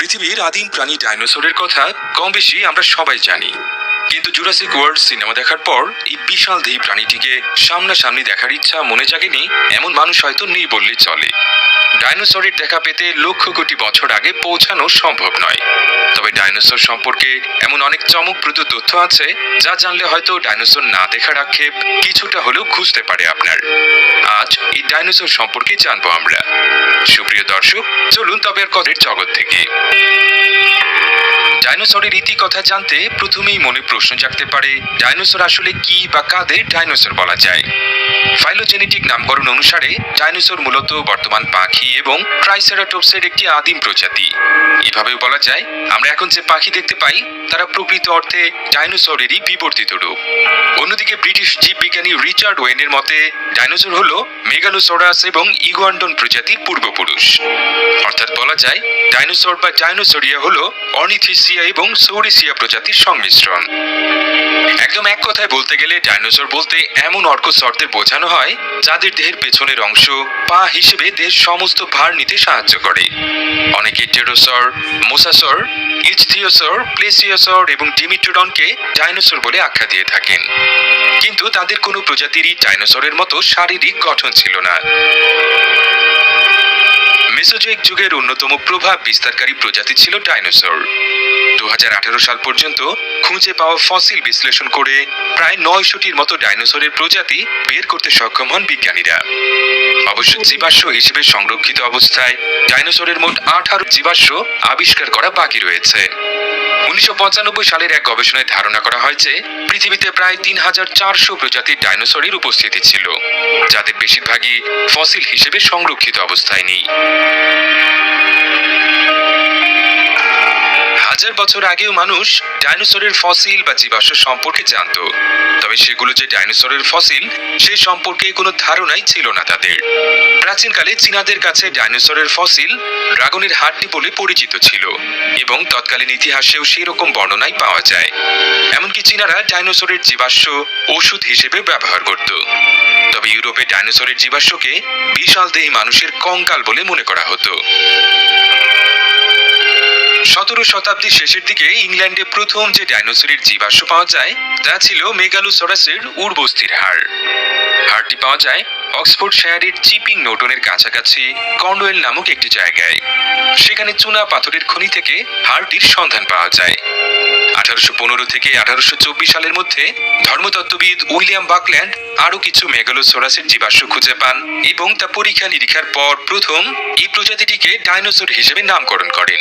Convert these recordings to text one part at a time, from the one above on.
পৃথিবীর আদিম প্রাণী ডাইনোসরের কথা কম বেশি আমরা সবাই জানি। কিন্তু জুরাসিক ওয়ার্ল্ড সিনেমা দেখার পর এই বিশাল দেহী প্রাণীটিকে সামনাসামনি দেখার ইচ্ছা মনে জাগেনি এমন মানুষ হয়তো নেই বললে চলে। ডাইনোসরের দেখা পেতে লক্ষ কোটি বছর আগে পৌঁছানো সম্ভব নয়। তবে ডাইনোসর সম্পর্কে এমন অনেক চমকপ্রদ তথ্য আছে, যা জানলে হয়তো ডাইনোসর না দেখার আক্ষেপ কিছুটা হলেও খুঁজতে পারে আপনার। আজ এই ডাইনোসর সম্পর্কে জানব আমরা। সুপ্রিয় দর্শক, চলুন তবে আর কদের জগৎ থেকে ডাইনোসরের ইতি কথা জানতে প্রথমেই মনে প্রশ্ন জাগতে পারে, ডাইনোসর আসলে কি বা কাদের ডাইনোসর বলা যায়? ফাইলোজেনেটিক নামকরণ অনুসারে ডাইনোসর মূলত বর্তমান পাখি এবং ট্রাইসেরাটোপসের একটি আদিম প্রজাতি। এভাবে বলা যায়, আমরা এখন যে পাখি দেখতে পাই, তারা প্রকৃত অর্থে ডাইনোসরেরই বিবর্তিত রূপ। অন্যদিকে ব্রিটিশ জীববিজ্ঞানী রিচার্ড ওয়েনের মতে ডাইনোসর হল মেগালোসরাস এবং ইগুয়ান্ডন প্রজাতির পূর্বপুরুষ। অর্থাৎ বলা যায় ডাইনোসর বা ডাইনোসরিয়া হল অর্নিথিসিয়া এবং সৌরিসিয়া প্রজাতির সংমিশ্রণ। একদম এক কথায় বলতে গেলে ডাইনোসর বলতে এমন অর্কসরদের বোঝানো হয় যাদের দেহের পেছনের অংশ, পা হিসেবে দেহের সমস্ত ভার নিতে সাহায্য করে। অনেকে টেরোসর মোসাসর ইচথিওসর প্লেসিওসর এবং ডিমিট্রোডনকে ডাইনোসর বলে আখ্যা দিয়ে থাকেন। কিন্তু তাদের কোনো প্রজাতিরই ডাইনোসরের মতো শারীরিক গঠন ছিল না। মেসোজোয়িক যুগের অন্যতম প্রভাব বিস্তারকারী প্রজাতি ছিল ডাইনোসর। দু হাজার আঠেরো সাল পর্যন্ত খুঁজে পাওয়া ফসিল বিশ্লেষণ করে প্রায় নয়শোটির মতো ডাইনোসরের প্রজাতি বের করতে সক্ষম হন বিজ্ঞানীরা। অবশ্য জীবাশ্ম হিসেবে সংরক্ষিত অবস্থায় ডাইনোসরের মোট আঠারো জীবাশ্ম আবিষ্কার করা বাকি রয়েছে। উনিশশো পঁচানব্বই সালের এক গবেষণায় ধারণা করা হয় যে পৃথিবীতে প্রায় তিন হাজার চারশো প্রজাতির ডাইনোসরের উপস্থিতি ছিল, যাদের বেশিরভাগই ফসিল হিসেবে সংরক্ষিত অবস্থায় নেই। হাজার বছর আগেও মানুষ ডাইনোসরের ফসিল বা জীবাশ্ম সম্পর্কে জানতো। তবে সেগুলো যে ডাইনোসরের ফসিল, সে সম্পর্কে কোনো ধারণাই ছিল না তাদের। প্রাচীনকালে চীনাদের কাছে ডাইনোসরের ফসিল ড্রাগনের হাড্ডি বলে পরিচিত ছিল এবং তৎকালীন ইতিহাসেও সেই রকম বর্ণনাই পাওয়া যায়। এমনকি চীনারা ডাইনোসরের জীবাশ্ম ওষুধ হিসেবে ব্যবহার করত। তবে ইউরোপে ডাইনোসরের জীবাশ্মকে বিশাল দেহী মানুষের কঙ্কাল বলে মনে করা হতো। সতেরো শতাব্দীর শেষের দিকে ইংল্যান্ডে প্রথম যে ডাইনোসরের জীবাশ্ম পাওয়া যায়, তা ছিল মেগালোসরাসের উর্বস্থির হাড়। হাড়টি পাওয়া যায় অক্সফোর্ড শায়ারের চিপিং নোটনের কাছাকাছি কর্নওয়েল নামক একটি জায়গায়। সেখানে চুনা পাথরের খনি থেকে হাড়টির সন্ধান পাওয়া যায়। আঠারোশো পনেরো থেকে আঠারোশো চব্বিশ সালের মধ্যে ধর্মতত্ত্ববিদ উইলিয়াম বাকল্যান্ড আরও কিছু মেগালোসোরাসের জীবাশ্ম খুঁজে পান এবং তা পরীক্ষা নিরীক্ষার পর প্রথম এই প্রজাতিটিকে ডাইনোসর হিসেবে নামকরণ করেন।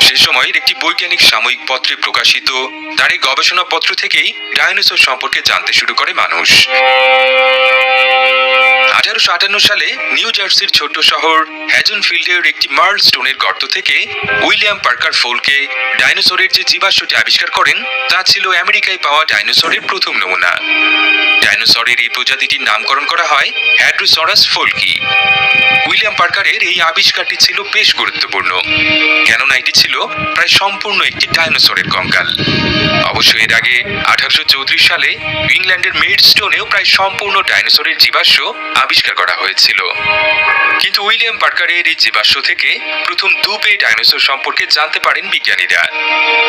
সে সময়ের একটি বৈজ্ঞানিক সাময়িক পত্রে প্রকাশিত, তার এই গবেষণাপত্র থেকেই ডাইনোসর সম্পর্কে জানতে শুরু করে মানুষ। আঠারোশো আটান্ন সালে নিউ জার্সির ছোট্ট শহর হ্যাজন ফিল্ডের একটি মার্ল স্টোনের গর্ত থেকে উইলিয়াম পার্কার ফোলকে ডাইনোসরের যে জীবাশ্মটি আবিষ্কার করেন, তা ছিল আমেরিকায় পাওয়া ডাইনোসরের প্রথম নমুনা। ডাইনোসরের এই প্রজাতিটির নামকরণ করা হয় হ্যাড্রোসরাস ফোলকি। পার্কারের এই আবিষ্কারটি ছিল বেশ গুরুত্বপূর্ণ, কেননা এটি ছিল প্রায় সম্পূর্ণ একটি ডাইনোসরের কঙ্কাল। অবশ্য এর আগে আঠারোশো চৌত্রিশ সালে ইংল্যান্ডের মেডস্টোনেও প্রায় সম্পূর্ণ ডাইনোসরের জীবাশ্ম আবিষ্কার করা হয়েছিল। কিন্তু উইলিয়াম পার্কারের এই জীবাশ্ম থেকে প্রথম দুপে ডাইনোসর সম্পর্কে জানতে পারেন বিজ্ঞানীরা।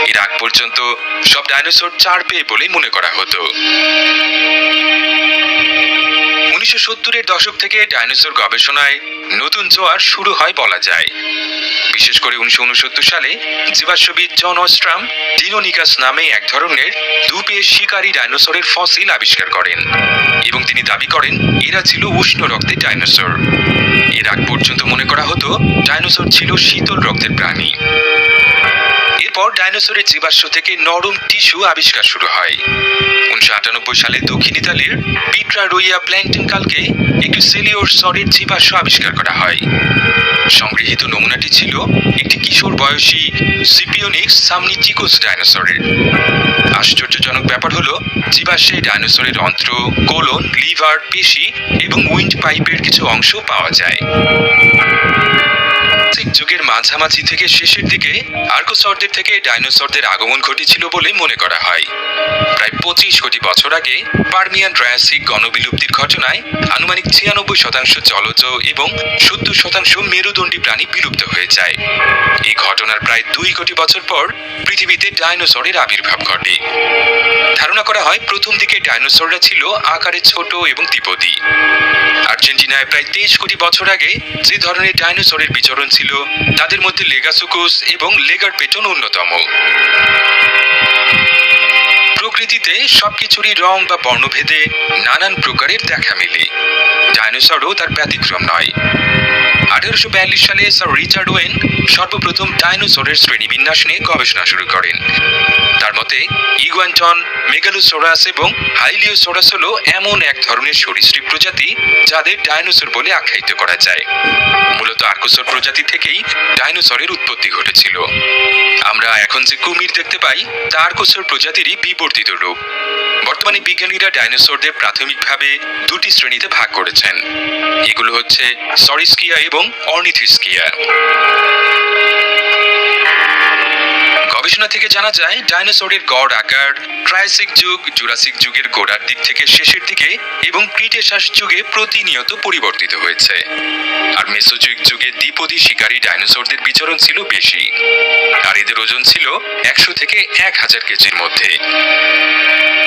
এর আগ পর্যন্ত সব ডাইনোসর চার পেয়ে বলেই মনে করা হতো। উনিশশো সত্তরের দশক থেকে ডাইনোসর গবেষণায় নতুন জোয়ার শুরু হয় বলা যায়। বিশেষ করে উনিশশো উনসত্তর সালে জীবাশ্মবিদ জন অস্ট্রাম ডিনোনিকাস নামে এক ধরনের দুপে শিকারী ডাইনোসরের ফসিল আবিষ্কার করেন এবং তিনি দাবি করেন, এরা ছিল উষ্ণ রক্তের ডাইনোসর। এর আগ পর্যন্ত মনে করা হতো, ডাইনোসর ছিল শীতল রক্তের প্রাণী। এরপর ডাইনোসরের জীবাশ্ম থেকে নরম টিস্যু আবিষ্কার শুরু হয়। উনিশশো আটানব্বই সালে দক্ষিণ ইতালির পিট্রা রুইয়া প্ল্যাংটন কালকে একটি সেলিওর সরের জীবাশ্ম আবিষ্কার করা হয়। সংগৃহীত নমুনাটি ছিল একটি কিশোর বয়সী সিপিওনিক্স সামনিটিকোস ডাইনোসরের। আশ্চর্যজনক ব্যাপার হলো, জীবাশ্মে ডাইনোসরের অন্ত্র, কোলন, লিভার, পেশি এবং উইন্ড পাইপের কিছু অংশ পাওয়া যায়। প্রাচীন যুগের মাঝামাঝি থেকে শেষের দিকে আর্কোসরদের থেকে ডাইনোসরদের আগমন ঘটেছিল বলে মনে করা হয়। প্রায় পঁচিশ কোটি বছর আগে পার্মিয়ান ট্রায়াসিক গণবিলুপ্তির ঘটনায় আনুমানিক ছিয়ানব্বই শতাংশ জলজ এবং সত্তর শতাংশ মেরুদণ্ডী প্রাণী বিলুপ্ত হয়ে যায়। এই ঘটনার প্রায় দুই কোটি বছর পর পৃথিবীতে ডাইনোসরের আবির্ভাব ঘটে। ধারণা করা হয় প্রথম দিকে ডাইনোসররা ছিল আকারে ছোট এবং দ্বিপদী আর্জেন্টিনায় প্রায় তেইশ কোটি বছর আগে যে ধরনের ডাইনোসরের বিচরণ ছিল তাদের মধ্যে লেগাসুকুস এবং লেগার পেটন অন্যতম। প্রকৃতিতে সবকিছুরই রং বা বর্ণভেদে নানান প্রকারের দেখা মেলে। ডাইনোসরও তার ব্যতিক্রম নয়। আঠারোশো বিয়াল্লিশ সালে স্যার রিচার্ড ওয়েন সর্বপ্রথম ডাইনোসরের শ্রেণীবিন্যাস নিয়ে গবেষণা শুরু করেন। তার মতে ইগুয়ান্টন মেগালোসোরাস এবং হাইলিওসোরাস হলো এমন এক ধরনের সরীসৃপ প্রজাতি যাদের ডাইনোসর বলে আখ্যায়িত করা যায়। মূলত আর্কোসর প্রজাতি থেকেই ডাইনোসরের উৎপত্তি ঘটেছিল। আমরা এখন যে কুমির দেখতে পাই, তা আর্কোসর প্রজাতিরই বিবর্তিত রূপ। বর্তমানে বিজ্ঞানীরা ডাইনোসরদের প্রাথমিকভাবে দুটি শ্রেণীতে ভাগ করেছেন। এগুলো হচ্ছে সরিস্কিয়া এবং অর্নিথিস্কিয়া। গবেষণা থেকে জানা যায়, ডাইনোসরের গড় আকার ট্রায়াসিক যুগ, জুরাসিক যুগের গোড়ার দিক থেকে শেষের দিকে এবং ক্রিটেশাস যুগে প্রতিনিয়ত পরিবর্তিত হয়েছে। আর মেসোজুইক যুগে দ্বিপদী শিকারী ডাইনোসরদের বিচরণ ছিল বেশি। আর এদের ওজন ছিল একশো থেকে এক হাজার কেজির মধ্যে।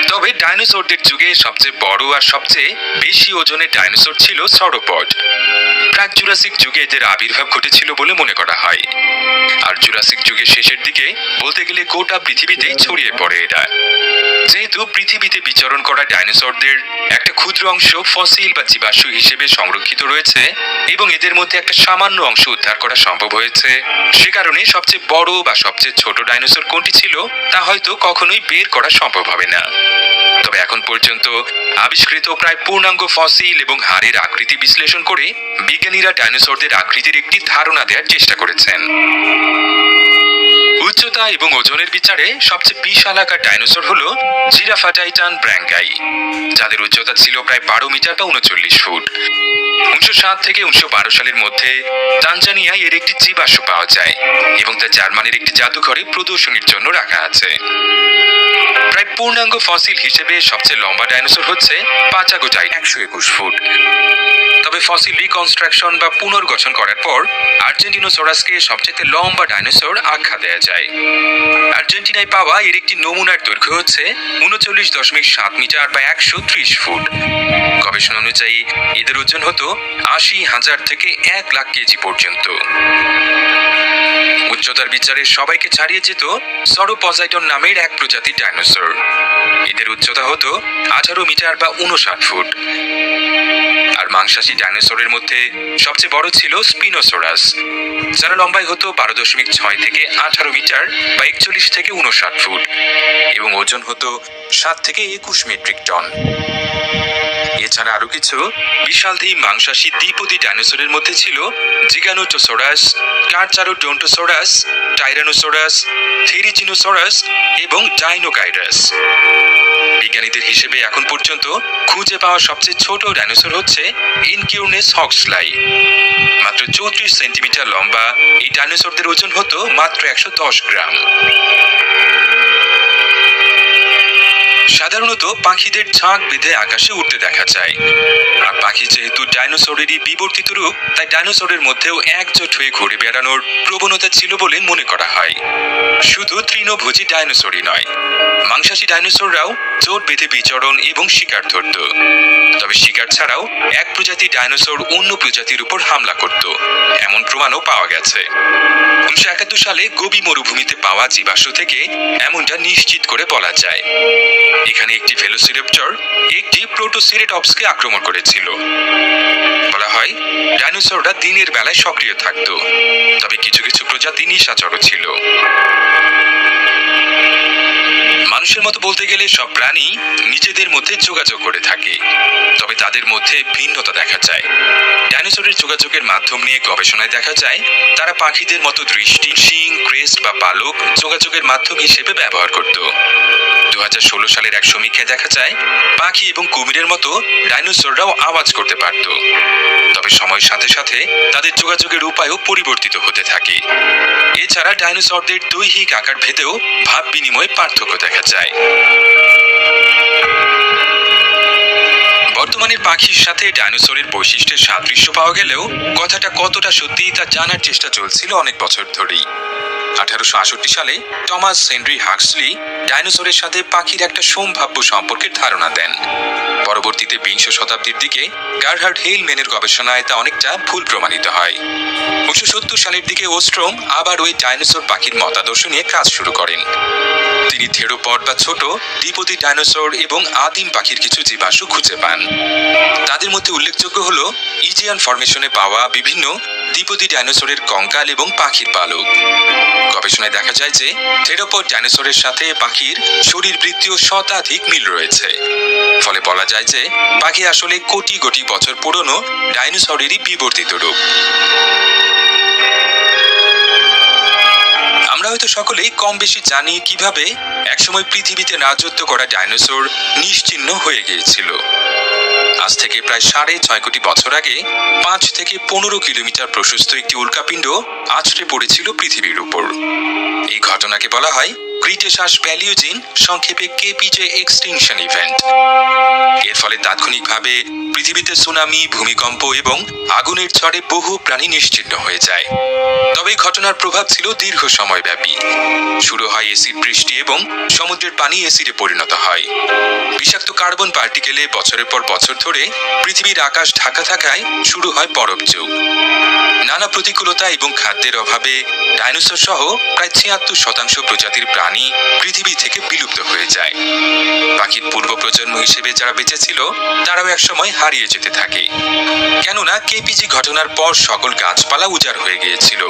তবে ডাইনোসরদের যুগে সবচেয়ে বড় আর সবচেয়ে বেশি ওজনের ডাইনোসর ছিল সরোপড। প্রাক জুরাসিক যুগে এদের আবির্ভাব ঘটেছিল বলে মনে করা হয়। আর জুরাসিক যুগের শেষের দিকে বলতে গেলে গোটা পৃথিবীতেই ছড়িয়ে পড়ে এরা। যেহেতু পৃথিবীতে বিচরণ করা ডাইনোসরদের একটা ক্ষুদ্র অংশ ফসিল বা জীবাশ্ম হিসেবে সংরক্ষিত রয়েছে এবং এদের মধ্যে একটা সামান্য অংশ উদ্ধার করা সম্ভব হয়েছে। সে কারণে সবচেয়ে বড় বা সবচেয়ে ছোট ডাইনোসর কোনটি ছিল তা হয়তো কখনোই বের করা সম্ভব হবে না। তবে এখন পর্যন্ত আবিষ্কৃত প্রায় পূর্ণাঙ্গ ফসিল এবং হাড়ের আকৃতি বিশ্লেষণ করে বিজ্ঞানীরা ডাইনোসরদের আকৃতির একটি ধারণা দেওয়ার চেষ্টা করেছেন। উচ্চতা এবং ওজনের বিচারে সবচেয়ে বিশাল আকার ডাইনোসর হল জিরাফা টাইটান ব্র্যাঙ্গাই যাদের উচ্চতা ছিল প্রায় বারো মিটার বা উনচল্লিশ ফুট। উনিশশো সাত থেকে উনিশশো বারো সালের মধ্যে তানজানিয়ায় এর একটি জীবাশ্ম পাওয়া যায় এবং তা জার্মানির একটি জাদুঘরে প্রদর্শনীর জন্য রাখা আছে। প্রায় পূর্ণাঙ্গ ফসিল হিসেবে সবচেয়ে লম্বা ডাইনোসর হচ্ছে পাচাগোটাই, একশো একুশ ফুট। তবে ফসিল রিকনস্ট্রাকশন বা পুনর্গঠন করার পর আর্জেন্টিনোসরাসকে সবচেয়ে লম্বা ডাইনোসর আখ্যা দেওয়া যায়। আর্জেন্টিনায় পাওয়া এর একটি নমুনার দৈর্ঘ্য হচ্ছে উনচল্লিশ দশমিক সাত মিটার বা একশো ত্রিশ ফুট। গবেষণা অনুযায়ী এদের ওজন হতো আশি হাজার থেকে এক লাখ কেজি পর্যন্ত। উচ্চতার বিচারে সবাইকে ছাড়িয়ে যেত সরোপজাইটন নামের এক প্রজাতির ডাইনোসর। এদের উচ্চতা হতো আঠারো মিটার বা উনষাট ফুট। আর মাংসাশী ডাইনোসরের মধ্যে সবচেয়ে বড় ছিল স্পিনোসোরাস, যারা লম্বাই হতো বারো দশমিক ছয় থেকে আঠারো মিটার বা একচল্লিশ থেকে উনষাট ফুট এবং ওজন হতো সাত থেকে একুশ মেট্রিক টন। এছাড়া আরও কিছু। বিশালদেহী মাংসাশী দ্বিপদী ডাইনোসরের মধ্যে ছিল জিগানোটোসোরাস কার্চারোডোন্টোসোরাস টাইরানোসোরাস, থেরিজিনোসোরাস এবং ডাইনোকাইরাস। বিজ্ঞানীদের হিসেবে এখন পর্যন্ত খুঁজে পাওয়া সবচেয়ে ছোট ডাইনোসর হচ্ছে ইনকিউনেস হক্সলাই। মাত্র চৌত্রিশ সেন্টিমিটার লম্বা। এই ডাইনোসরদের ওজন হতো মাত্র একশো দশ গ্রাম। সাধারণত পাখিদের ঝাঁক বেঁধে আকাশে উঠতে দেখা যায়। আর পাখি যেহেতু ডাইনোসরেরই বিবর্তিত রূপ, তাই ডাইনোসরের মধ্যেও একজোট হয়ে ঘুরে বেড়ানোর প্রবণতা ছিল বলে মনে করা হয়। শুধু তৃণভোজী ডাইনোসরই নয়, মাংসাশী ডাইনোসররাও জোট বেঁধে বিচরণ এবং শিকার ধরত। তবে শিকার ছাড়াও এক প্রজাতি ডাইনোসর অন্য প্রজাতির উপর হামলা করত। এমন প্রমাণও পাওয়া গেছে। উনিশশো একাত্তর সালে গোবি মরুভূমিতে পাওয়া জীবাশ্ম থেকে এমনটা নিশ্চিত করে বলা যায়। এখানে একটি ভেলোসিরেপ্টর একটি প্রোটোসিরেটপসকে আক্রমণ করেছিল। বলা হয়, ডাইনোসররা দিনের বেলায় সক্রিয় থাকত, তবে কিছু কিছু প্রজাতি নিশাচর ছিল। মানুষের মতো বলতে গেলে সব প্রাণী নিজেদের মধ্যে যোগাযোগ করে থাকে, তবে তাদের মধ্যে ভিন্নতা দেখা যায়। ডাইনোসরের যোগাযোগের মাধ্যম নিয়ে গবেষণায় দেখা যায়, তারা পাখিদের মতো দৃষ্টি, শিং, ক্রেস্ট বা পালক যোগাযোগের মাধ্যম হিসেবে ব্যবহার করত। দু হাজার ষোলো সালের এক সমীক্ষায় দেখা যায়, পাখি এবং কুমিরের মতো ডাইনোসররাও আওয়াজ করতে পারত। তবে সময়ের সাথে সাথে তাদের যোগাযোগের উপায়ও পরিবর্তিত হতে থাকে। এছাড়া ডাইনোসরদের দৈহিক আকার ভেদেও ভাব বিনিময়ে পার্থক্য দেখা যায়। বর্তমানের পাখির সাথে ডাইনোসরের বৈশিষ্ট্যের সাদৃশ্য পাওয়া গেলেও কথাটা কতটা সত্যি তা জানার চেষ্টা চলছিল অনেক বছর ধরেই। আঠারোশো আষট্টি সালে টমাস হেনরি হাক্সলি ডাইনোসরের সাথে পাখির একটা সম্ভাব্য সম্পর্কের ধারণা দেন। পরবর্তীতে বিংশ শতাব্দীর দিকে গার্হার্ড হেইলম্যানের গবেষণায় তা অনেকটা ভুল প্রমাণিত হয়। উনিশশো সত্তর সালের দিকে ওস্ট্রোম আবার ওই ডাইনোসর পাখির মতাদর্শ নিয়ে কাজ শুরু করেন। তিনি থেরোপড বা ছোট দ্বিপদী ডাইনোসর এবং আদিম পাখির কিছু জীবাশ্ম খুঁজে পান। তাদের মধ্যে উল্লেখযোগ্য হল ইজিয়ান ফরমেশনে পাওয়া বিভিন্ন দ্বিপদী ডাইনোসরের কঙ্কাল এবং পাখির পালক। গবেষণায় দেখা যায় যে থেরোপড ডাইনোসরের সাথে পাখির শরীরবৃত্তীয় শতাধিক মিল রয়েছে। ফলে বলা যায় যে পাখি আসলে কোটি কোটি বছর পুরনো ডাইনোসরেরই বিবর্তিত রূপ। আমরা হয়তো সকলেই কম বেশি জানি কীভাবে একসময় পৃথিবীতে রাজত্ব করা ডাইনোসর নিশ্চিহ্ন হয়ে গিয়েছিল। আজ থেকে প্রায় সাড়ে ছয় কোটি বছর আগে পাঁচ থেকে পনেরো কিলোমিটার প্রশস্ত একটি উল্কাপিণ্ড আছড়ে পড়েছিল পৃথিবীর উপর। এই ঘটনাকে বলা হয় ক্রিটেশাস প্যালিওজিন সংক্ষেপে কেপিজে এক্সটিংশন ইভেন্ট এর ফলে তাৎক্ষণিকভাবে পৃথিবীতে সুনামি ভূমিকম্প এবং আগুনের ঝড়ে বহু প্রাণী নিশ্চিহ্ন হয়ে যায়। তবে ঘটনার প্রভাব ছিল দীর্ঘ সময় ব্যাপী শুরু হয় এসিড বৃষ্টি এবং সমুদ্রের পানি এসিডে পরিণত হয়। বিষাক্ত কার্বন পার্টিকেলে বছরের পর বছর ধরে পৃথিবীর আকাশ ঢাকা থাকায় শুরু হয় বরফ যুগ। নানা প্রতিকূলতা এবং খাদ্যের অভাবে ডাইনোসর সহ প্রায় ছিয়াত্তর শতাংশ প্রজাতির প্রাণী পৃথিবী থেকে বিলুপ্ত হয়ে যায়। পাখির পূর্ব প্রজন্ম হিসেবে যারা বেঁচে ছিল, তারাও একসময় হারিয়ে যেতে থাকে। কেননা কেপিজি ঘটনার পর সকল গাছপালা উজাড় হয়ে গিয়েছিল।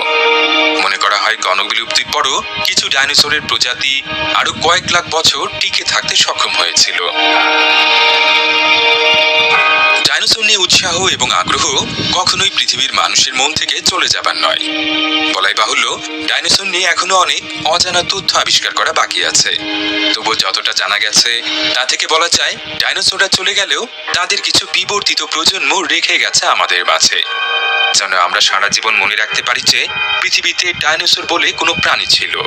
মনে করা হয় গণবিলুপ্তির পরও কিছু ডাইনোসরের প্রজাতি আরও কয়েক লাখ বছর টিকে থাকতে সক্ষম হয়েছিল। ডাইনোসর নিয়ে উৎসাহ এবং আগ্রহ কখনোই পৃথিবীর মানুষের মন থেকে চলে যাবার নয়। বলাই বাহুল্য, ডাইনোসর নিয়ে এখনও অনেক অজানা তথ্য আবিষ্কার করা বাকি আছে। তবুও যতটা জানা গেছে, তা থেকে বলা যায়, ডাইনোসররা চলে গেলেও তাদের কিছু বিবর্তিত প্রজন্ম রেখে গেছে আমাদের মাঝে। যেন আমরা সারা জীবন মনে রাখতে পারি যে, পৃথিবীতে ডাইনোসর বলে কোনো প্রাণী ছিল।